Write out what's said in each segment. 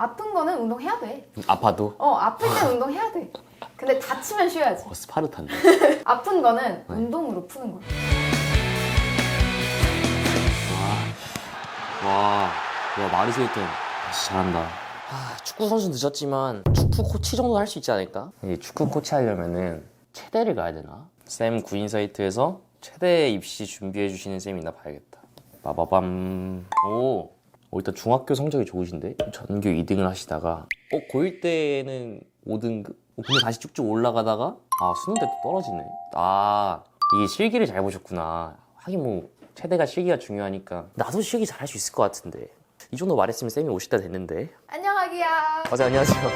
아픈 거는 운동해야 돼. 아파도 어, 아플 땐 운동해야 돼. 근데 다치면 쉬어야지. 어, 스파르타인데. 아픈 거는 네. 운동으로 푸는 거야. 와, 와 마르세 히튼 진짜 잘한다. 아, 축구 선수 늦었지만 축구 코치 정도 할 수 있지 않을까? 이 축구 코치 하려면은 체대를 가야 되나? 쌤 구인 사이트에서 체대 입시 준비해 주시는 쌤이 있나 봐야겠다. 빠바밤. 오, 어, 일단 중학교 성적이 좋으신데 전교 2등을 하시다가 어 고1 때는 5등급. 어, 근데 다시 쭉쭉 올라가다가 아 수능 때 또 떨어지네. 아 이게 실기를 잘 보셨구나. 하긴 뭐 체대가 실기가 중요하니까 나도 실기 잘 할 수 있을 것 같은데 이 정도 말했으면 쌤이 때 됐는데. 안녕 아기야. 어서 안녕하세요.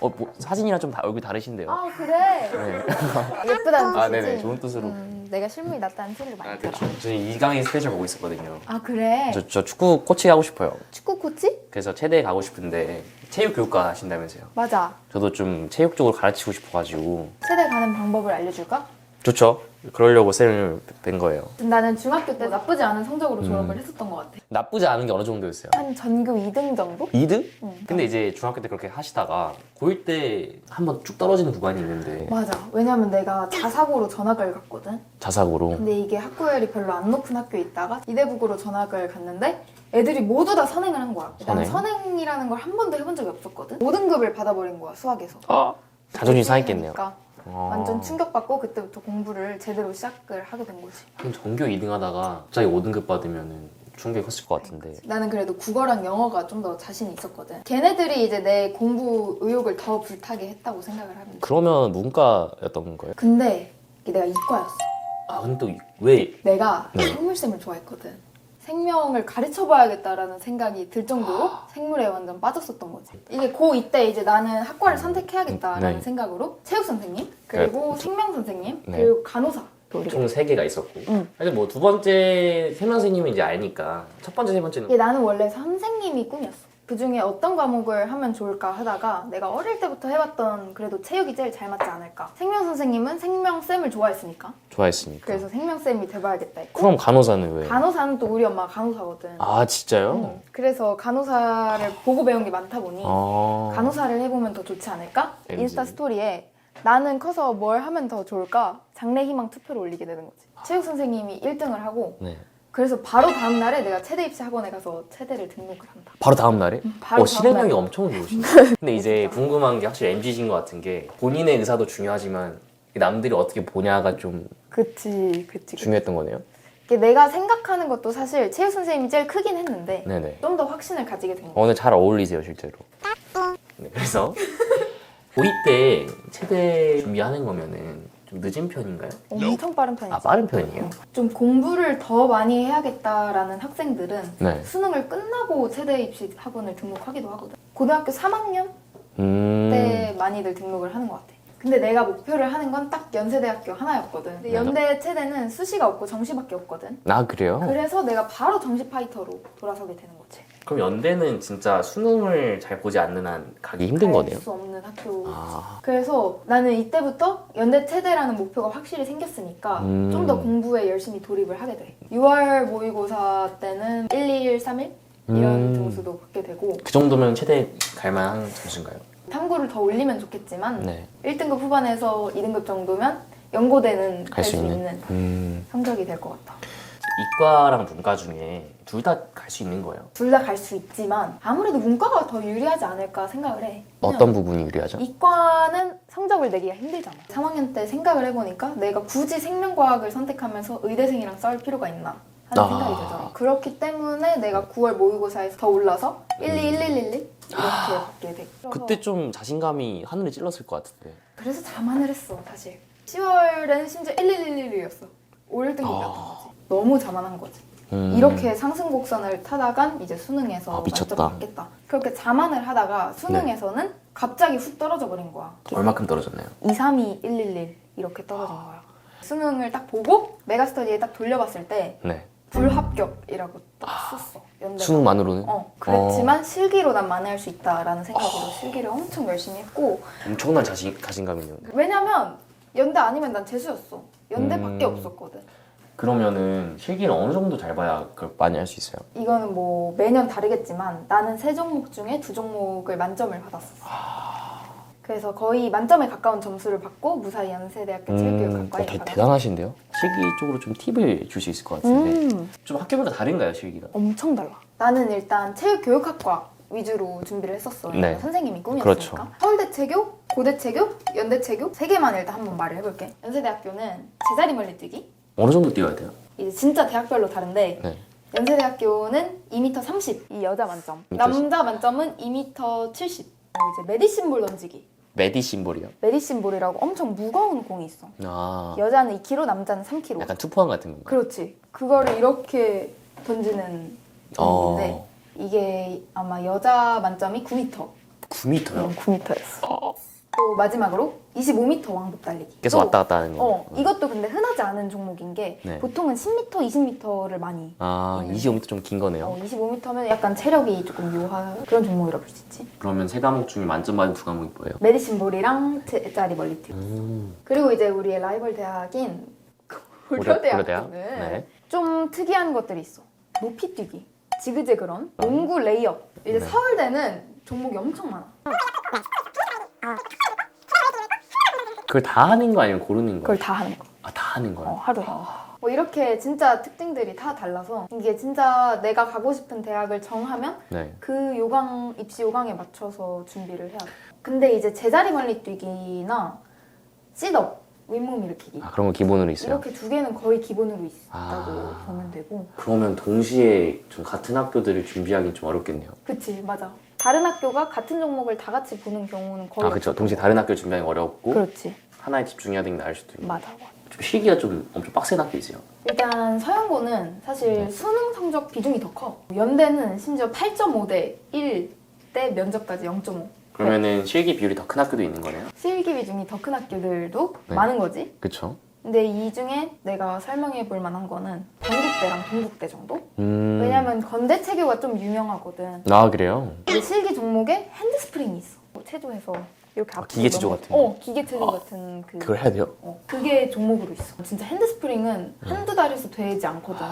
어, 뭐, 사진이랑 좀 다, 얼굴 다르신데요? 아 그래. 네. 예쁘다는 뜻이지. 아, 네네. 좋은 뜻으로. 음, 내가 실물이 낫다는 소리를 많이 들어. 저는 이강인 스페셜 보고 있었거든요. 아 그래. 저, 저 축구 코치 하고 싶어요. 축구 코치? 그래서 체대에 가고 싶은데 체육 교육과 하신다면서요. 맞아. 저도 좀 체육 쪽으로 가르치고 싶어가지고 세대 가는 방법을 알려줄까? 좋죠. 그러려고 쌤을 뵌 거예요. 나는 중학교 때 나쁘지 않은 성적으로 음. 졸업을 했었던 것 같아. 나쁘지 않은 게 어느 정도였어요? 한 전교 2등 정도? 2등? 응. 근데 이제 중학교 때 그렇게 하시다가 고1 때 한번 쭉 떨어지는 구간이 있는데 맞아. 왜냐면 내가 자사고로 전학을 갔거든. 자사고로 근데 이게 학구열이 별로 안 높은 학교에 있다가 이대북으로 전학을 갔는데 애들이 모두 다 선행을 한 거야. 난 선행? 선행이라는 걸 한 번도 해본 적이 없었거든. 5등급을 받아버린 거야 수학에서. 자존심 상했겠네요. 그러니까 어. 완전 충격받고 그때부터 공부를 제대로 시작을 하게 된 거지. 그럼 전교 2등 하다가 갑자기 5등급 받으면은 충격이 컸을 것 같은데 나는 그래도 국어랑 영어가 좀 더 자신이 있었거든. 걔네들이 이제 내 공부 의욕을 더 불타게 했다고 생각을 돼. 그러면 문과였던 거예요? 근데 이게 내가 이과였어. 아 근데 또 왜 내가 네. 생물쌤을 좋아했거든. 생명을 가르쳐 봐야겠다라는 생각이 들 정도로 생물에 완전 빠졌었던 거지. 이게 고2 때 이제 나는 학과를 선택해야겠다라는 네. 생각으로 체육 선생님, 그리고 생명 선생님, 네. 그리고 간호사. 총 3개가 있었고 응. 사실 뭐 두 번째 세명 선생님은 이제 알니까 첫 번째 세 번째는 이게 나는 원래 선생님이 꿈이었어. 그 중에 어떤 과목을 하면 좋을까 하다가 내가 어릴 때부터 해봤던 그래도 체육이 제일 잘 맞지 않을까. 생명 선생님은 생명쌤을 좋아했으니까. 좋아했으니까 그래서 생명쌤이 돼봐야겠다 했고. 그럼 간호사는 왜? 간호사는 또 우리 엄마가 간호사거든. 아 진짜요? 응. 그래서 간호사를 보고 배운 게 많다 보니 아 간호사를 해보면 더 좋지 않을까? MZ. 인스타 스토리에 나는 커서 뭘 하면 더 좋을까? 장래희망 투표를 올리게 되는 거지. 체육 선생님이 1등을 하고 네. 그래서 바로 다음 날에 내가 체대 입시 학원에 가서 체대를 등록을 한다. 바로 다음 날에? 바로 어, 실행력이 날에. 엄청 좋으시네 근데 이제 궁금한 게 확실히 MZ신 것 같은 게 본인의 의사도 중요하지만 남들이 어떻게 보냐가 좀 그치, 그치. 그치. 중요했던 거네요 이게 내가 생각하는 것도 사실 체육 선생님이 제일 크긴 했는데 네네 좀 더 확신을 가지게 된 거야. 오늘 잘 어울리세요 실제로 네, 그래서 고2 때 체대 준비하는 거면은 좀 늦은 편인가요? 엄청 빠른 편이지. 아 빠른 편이에요? 좀 공부를 더 많이 해야겠다라는 학생들은 네 수능을 끝나고 체대 입시 학원을 등록하기도 하거든. 고등학교 3학년 음... 때 많이들 등록을 하는 것 같아. 근데 내가 목표를 하는 건 딱 연세대학교 하나였거든. 근데 네. 연대 체대는 수시가 없고 정시밖에 없거든. 아 그래요? 그래서 내가 바로 정시 파이터로 돌아서게 되는 거지. 그럼 연대는 진짜 수능을 잘 보지 않는 한 가기 힘든 거네요? 수 없는 학교. 아 그래서 나는 이때부터 연대 체대라는 목표가 확실히 생겼으니까 음. 좀 더 공부에 열심히 돌입을 하게 돼. 6월 모의고사 때는 1, 2, 1, 3일 이런 음. 점수도 받게 되고 그 정도면 체대 갈만한 점수인가요? 탐구를 더 올리면 좋겠지만 네 1등급 후반에서 2등급 정도면 연고대는 갈 수 있는, 음... 성적이 될 것 같아. 이과랑 문과 중에 둘 다 갈 수 있는 거예요? 둘 다 갈 수 있지만 아무래도 문과가 더 유리하지 않을까 생각을 해. 어떤 부분이 유리하죠? 이과는 성적을 내기가 힘들잖아. 3학년 때 생각을 해보니까 내가 굳이 생명과학을 선택하면서 의대생이랑 싸울 필요가 있나 하는 아. 생각이 들더라. 그렇기 때문에 내가 9월 모의고사에서 더 올라서 1, 2, 1, 1, 1, 1 이렇게 받게 돼. 그래서- 그때 좀 자신감이 하늘에 찔렀을 것 같은데 그래서 자만을 했어 사실. 10월에는 심지어 1, 1, 1, 1이었어. 5등급이었던 아. 거지. 너무 자만한 거지. 음. 이렇게 상승 곡선을 타다간 이제 수능에서 아, 미쳤다. 만점 받겠다. 그렇게 자만을 하다가 수능에서는 갑자기 훅 떨어져 버린 거야. 얼마큼 떨어졌나요? 2, 3, 2, 1, 1, 1 이렇게 떨어진 거야. 수능을 딱 보고 메가스터디에 딱 돌려봤을 때 네 불합격이라고 딱 썼어. 연대가. 수능만으로는 어, 그랬지만 실기로 난 만회할 수 있다라는 생각으로 실기를 엄청 열심히 했고 엄청난 자신, 자신감이네요 왜냐면 연대 아니면 난 재수였어. 연대밖에 음. 없었거든. 그러면은 실기를 어느 정도 잘 봐야 그걸 많이 할 수 있어요? 이거는 뭐 매년 다르겠지만 나는 세 종목 중에 두 종목을 만점을 받았었어. 그래서 거의 만점에 가까운 점수를 받고 무사히 연세대학교 체육교육학과에 어, 대, 받았어. 대단하신데요? 실기 쪽으로 좀 팁을 줄 수 있을 것 같은데 음, 좀 학교마다 다른가요 실기가? 엄청 달라. 나는 일단 체육교육학과 위주로 준비를 했었어. 네. 왜냐면 선생님이 꿈이었으니까. 그렇죠. 서울대 체교, 고대 체교, 연대 체교 세 개만 일단 한번 말을 해볼게. 연세대학교는 제자리 멀리뛰기. 어느 정도 뛰어야 돼요? 이제 진짜 대학별로 다른데 네. 연세대학교는 2m 30, 이 여자 만점. 미터 남자 만점은 2m 70. 어, 이제 메디신 볼 던지기. 메디 심볼이요? 메디신 볼이라고 엄청 무거운 공이 있어. 아 여자는 2kg, 남자는 3kg. 약간 투포함 같은 건가? 그렇지. 그거를 이렇게 던지는 어. 공인데 이게 아마 여자 만점이 9m. 9m요? 9m였어. 또 마지막으로 25m 왕복 달리기. 계속 또, 왔다 갔다 하는 거. 어, 이것도 근데 흔하지 않은 종목인 게 네. 보통은 10m, 20m를 많이 아 25m 좀 긴 거네요. 어, 25m면 약간 체력이 조금 요하 그런 종목이라고 볼 수 있지. 그러면 세 과목 중에 만점 받은 두 과목이 뭐예요? 메디신 볼이랑 제자리 멀리뛰기. 음. 그리고 이제 우리의 라이벌 대학인 고려- 고려대학교는 고려대학? 네. 좀 특이한 것들이 있어. 높이 뛰기, 지그재그런, 농구 레이업. 이제 네. 서울대는 종목이 엄청 많아. 그걸 다 하는 거 아니면 고르는 거예요? 그걸 다 하는 거. 아, 다 하는 거예요? 어, 하루에. 뭐 이렇게 진짜 특징들이 다 달라서 이게 진짜 내가 가고 싶은 대학을 정하면 네. 그 요강 입시 요강에 맞춰서 준비를 해야 돼. 근데 이제 제자리 멀리 뛰기나 셋업, 윗몸 일으키기 아 그런 거 기본으로 있어요? 이렇게 두 개는 거의 기본으로 있다고 아. 보면 되고. 그러면 동시에 좀 같은 학교들을 준비하기 좀 어렵겠네요. 그치 맞아. 다른 학교가 같은 종목을 다 같이 보는 경우는 거의 아 그렇죠. 동시에 것 다른 학교를 준비하기 어렵고. 그렇지 하나에 집중해야 되는 게 나을 수도 있고. 맞아. 좀 시기가 좀 엄청 빡센 학교 있어요. 일단 서영고는 사실 네. 수능 성적 비중이 더 커. 연대는 심지어 8.5 대 1대 면접까지 0.5. 그러면은 실기 비율이 더 큰 학교도 있는 거네요. 실기 비중이 더 큰 학교들도 네. 많은 거지. 그렇죠. 근데 이 중에 내가 설명해 볼 만한 거는 건국대랑 동국대 정도? 음. 왜냐면 건대 체교가 좀 유명하거든. 아 그래요? 근데 실기 종목에 핸드스프링이 있어. 뭐 체조해서 이렇게 아, 앞으로 기계 체조 넘어- 같은 거? 어, 기계 체조 같은 그 그걸 해야 돼요? 어, 그게 종목으로 있어. 진짜 핸드스프링은 한두 달에서 되지 않거든.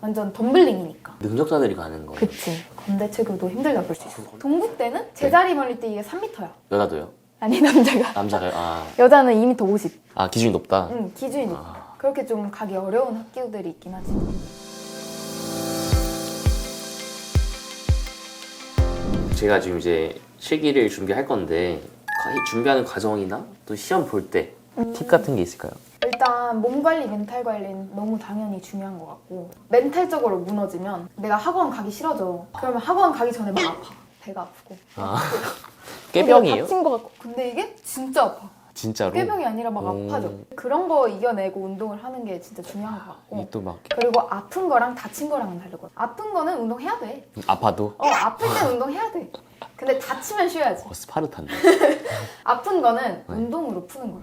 완전 덤블링이니까. 능력자들이 가는 거예요. 그치. 건대 체교도 힘들다 볼 수 있어. 동국대는 제자리 멀리 뛰기가 3m야. 여자도요? 아니 남자가. 남자가요? 아, 여자는 2m 50. 아 기준이 높다. 응, 기준이 높아. 아. 그렇게 좀 가기 어려운 학교들이 있긴 하지. 제가 지금 이제 실기를 준비할 건데 거의 준비하는 과정이나 또 시험 볼 때 팁 같은 게 있을까요? 일단 몸 관리, 멘탈 관리는 너무 당연히 중요한 것 같고 멘탈적으로 무너지면 내가 학원 가기 싫어져. 그러면 학원 가기 전에 막 아파. 배가 아프고. 아 어디가 깨병이에요? 다친 것 같고. 근데 이게 진짜 아파. 진짜로? 꾀병이 아니라 막 오. 아파져. 그런 거 이겨내고 운동을 하는 게 진짜 중요한 것 같고. 이또막 그리고 아픈 거랑 다친 거랑은 다르거든. 아픈 거는 운동해야 돼. 아파도 어, 아플 땐 운동해야 돼. 근데 다치면 쉬어야지. 어, 스파르타인데. 아픈 거는 네. 운동으로 푸는 거야.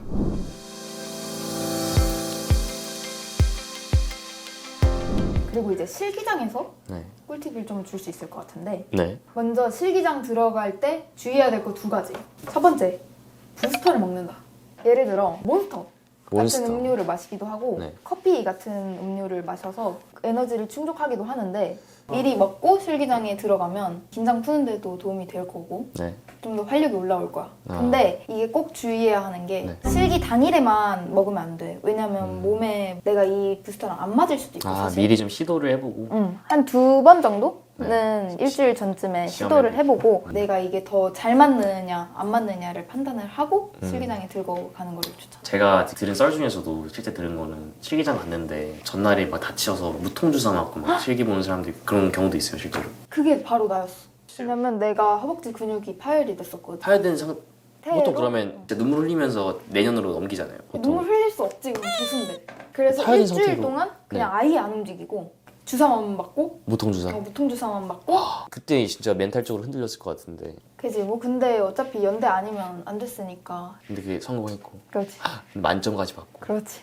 그리고 이제 실기장에서 네. 꿀팁을 좀 줄 수 있을 것 같은데 네. 먼저 실기장 들어갈 때 주의해야 될 거 두 가지. 첫 번째, 부스터를 먹는다. 예를 들어 몬스터 몬스터. 같은 음료를 마시기도 하고 네. 커피 같은 음료를 마셔서 에너지를 충족하기도 하는데 미리 먹고 실기장에 들어가면 긴장 푸는데도 도움이 될 거고 네. 좀 더 활력이 올라올 거야. 아. 근데 이게 꼭 주의해야 하는 게 네. 실기 당일에만 먹으면 안 돼. 왜냐면 음. 몸에 내가 이 부스터랑 안 맞을 수도 있고 아 사실. 미리 좀 시도를 해보고. 응. 한 두 번 정도 는 일주일 전쯤에 시도를. 해보고 음. 내가 이게 더 잘 맞느냐 안 맞느냐를 판단을 하고 음. 실기장에 들고 가는 거를 추천. 제가 들은 썰 중에서도 실제 들은 거는 실기장 갔는데 전날에 막 다치셔서 무통 주사 맞고 막 실기 보는 사람들 그런 경우도 있어요 실제로. 그게 바로 나였어. 왜냐면 내가 허벅지 근육이 파열이 됐었거든. 파열된 상 보통. 그러면 응. 진짜 눈물 흘리면서 내년으로 넘기잖아요. 보통. 눈물 흘릴 수 없지 그럼 기순대. 그래서 파열된 일주일 상태로. 동안 그냥 아예 안 움직이고 주사만 맞고 무통 주사. 어, 무통 주사만 맞고 그때 진짜 멘탈적으로 흔들렸을 것 같은데. 그지 뭐 근데 어차피 연대 아니면 안 됐으니까 근데 그게 성공했고 그렇지 만점까지 받고. 그렇지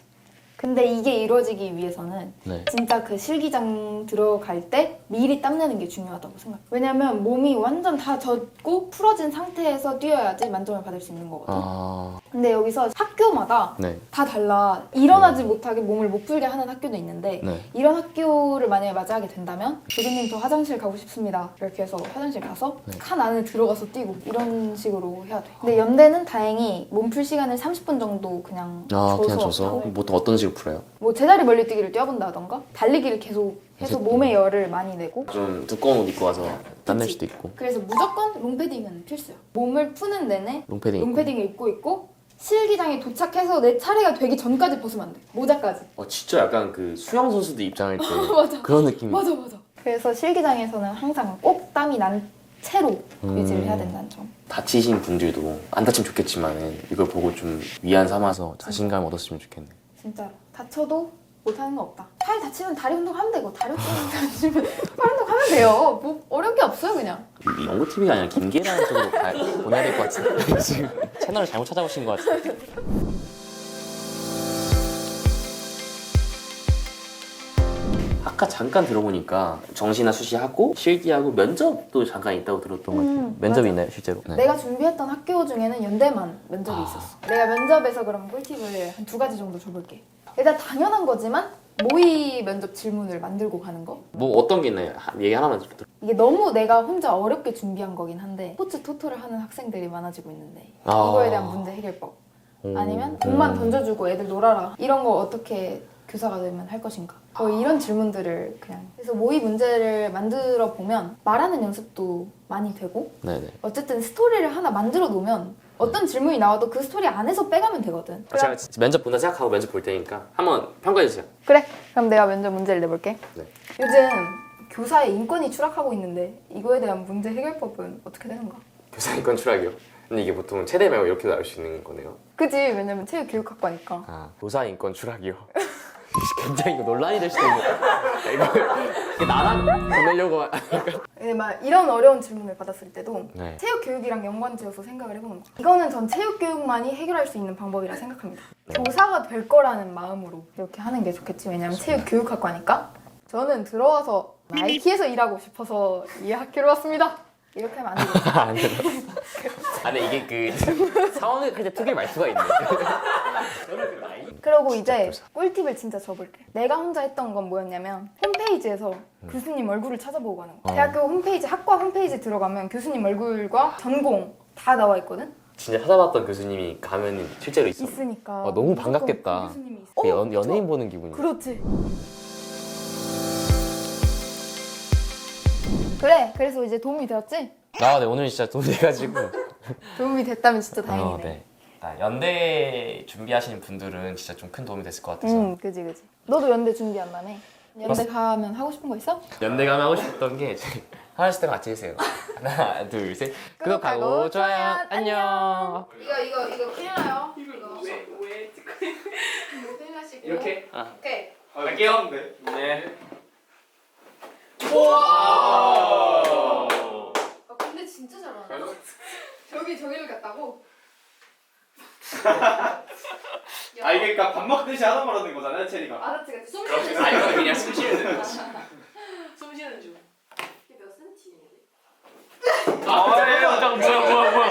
근데 이게 이루어지기 위해서는 네. 진짜 그 실기장 들어갈 때 미리 땀내는 게 중요하다고 생각해. 왜냐면 몸이 완전 다 젖고 풀어진 상태에서 뛰어야지 만점을 받을 수 있는 거거든. 아, 근데 여기서 학교마다 네. 다 달라. 일어나지 못하게 몸을 못 풀게 하는 학교도 있는데 네. 이런 학교를 만약에 맞이하게 된다면 교수님 저 화장실 가고 싶습니다. 이렇게 해서 화장실 가서 네. 칸 안에 들어가서 뛰고 이런 식으로 해야 돼. 근데 연대는 다행히 몸풀 시간을 30분 정도 그냥 아, 줘서 그냥 줘서 하고 보통 어떤 식으로 풀어요? 뭐 제자리 멀리뛰기를 뛰어본다던가 달리기를 계속 해서 몸에 열을 많이 내고 좀 두꺼운 옷 입고 와서 땀낼. 수도 있고 그래서 무조건 롱패딩은 필수야. 몸을 푸는 내내 롱패딩 입고. 롱패딩을 입고 있고 실기장에 도착해서 내 차례가 되기 전까지 벗으면 안 돼. 모자까지. 어, 진짜 약간 그 수영 선수도 입장할 때 맞아. 그런 느낌. 맞아 맞아. 그래서 실기장에서는 항상 꼭 땀이 난 채로 음. 유지를 해야 된다는 점. 다치신 분들도 안 다치면 좋겠지만 이걸 보고 좀 위안 삼아서 자신감 얻었으면 좋겠네. 진짜로 다쳐도 못하는 거 없다. 팔 다치면 다리 운동하면 되고 다리 운동 다치면 팔 운동하면 돼요. 뭐 어려운 게 없어요 그냥. 연구 TV가 아니라 김계란 쪽으로 가, 보내야 될 것 같은데 지금 채널을 잘못 찾아오신 것 같은데. 아까 잠깐 들어보니까 정시나 수시하고 실기하고 면접도 잠깐 있다고 들었던 것 같아요. 음, 면접이 맞아. 있나요 실제로? 네. 내가 준비했던 학교 중에는 연대만 면접이 아. 있었어. 내가 면접에서 그럼 꿀팁을 한 두 가지 정도 줘볼게. 일단 당연한 거지만 모의 면접 질문을 만들고 가는 거. 뭐 어떤 게 있나요? 하- 얘기 하나만 좀 부탁. 이게 너무 내가 혼자 어렵게 준비한 거긴 한데 스포츠 토토를 하는 학생들이 많아지고 있는데 아. 이거에 대한 문제 해결법 오. 아니면 공만 음. 던져주고 애들 놀아라 이런 거 어떻게 교사가 되면 할 것인가 뭐 이런 질문들을 그냥 그래서 모의 문제를 만들어 보면 말하는 연습도 많이 되고 네네. 어쨌든 스토리를 하나 만들어 놓으면 어떤 질문이 나와도 그 스토리 안에서 빼가면 되거든 아, 제가 면접 본다 생각하고 면접 볼 테니까 한번 평가해 주세요. 그래 그럼 내가 먼저 문제를 내볼게 네. 요즘 교사의 인권이 추락하고 있는데 이거에 대한 문제 해결법은 어떻게 되는가? 교사 인권 추락이요. 근데 이게 보통 체대 말고 이렇게도 알수 있는 거네요. 그지 왜냐면 체육 교육학과니까 아, 교사 인권 추락이요. 굉장히 이거 논란이 될 수도 있는. 이거 이게 나랑 보내려고. 하- 네, 막 이런 어려운 질문을 받았을 때도 네. 체육 교육이랑 연관지어서 생각을 해보는 거야 이거는 전 체육 교육만이 해결할 수 있는 방법이라 생각합니다 네. 교사가 될 거라는 마음으로 이렇게 하는 게 좋겠지 왜냐면 체육 교육학과니까 저는 들어와서 나이키에서 일하고 싶어서 이 학교로 왔습니다 이렇게 하면 안 돼. 아, 근데 이게 그 상황을 그때 특유의 말투가 있네. 그리고 이제 꿀팁을 진짜 줘볼게. 내가 혼자 했던 건 뭐였냐면 홈페이지에서 교수님 얼굴을 찾아보고 가는 거야. 어. 대학교 홈페이지, 학과 홈페이지 들어가면 교수님 얼굴과 전공 다 나와 있거든? 진짜 찾아봤던 교수님이 가면 실제로 있어. 있으니까. 아, 너무 반갑겠다. 그 교수님이 있어. 그 어, 연, 연예인 저- 보는 기분이. 그렇지. 그래, 그래서 이제 도움이 되었지? 아, 네 오늘 진짜 돈 돼가지고. 도움이 됐다면 진짜 다행이네. 어, 네. 아, 연대 준비하시는 분들은 진짜 좀 큰 도움이 됐을 것 같아서. 응, 그지, 그지. 너도 연대 준비한다며? 연대 가면 하고 싶은 거 있어? 연대 가면 하고 싶었던 게 하나씩 때 같이 해주세요. 하나, 둘, 셋. 구독하고 좋아요. 안녕. 이거 이거 이거 큰일 나요. 이거 왜왜 큰일 나시고 이렇게? 아. 오케이. 갈게요. 네. 아 근데 진짜 잘하네. 저기 저기를 갔다고. 아 이게 그러니까 밥 먹듯이 하다 말하는 거잖아요 체리가 알았지, 그치? 숨 쉬는 아 이거 그냥 숨 쉬는 거지. 숨 쉬는 중몇 센티 아, 뭐야 뭐야 뭐야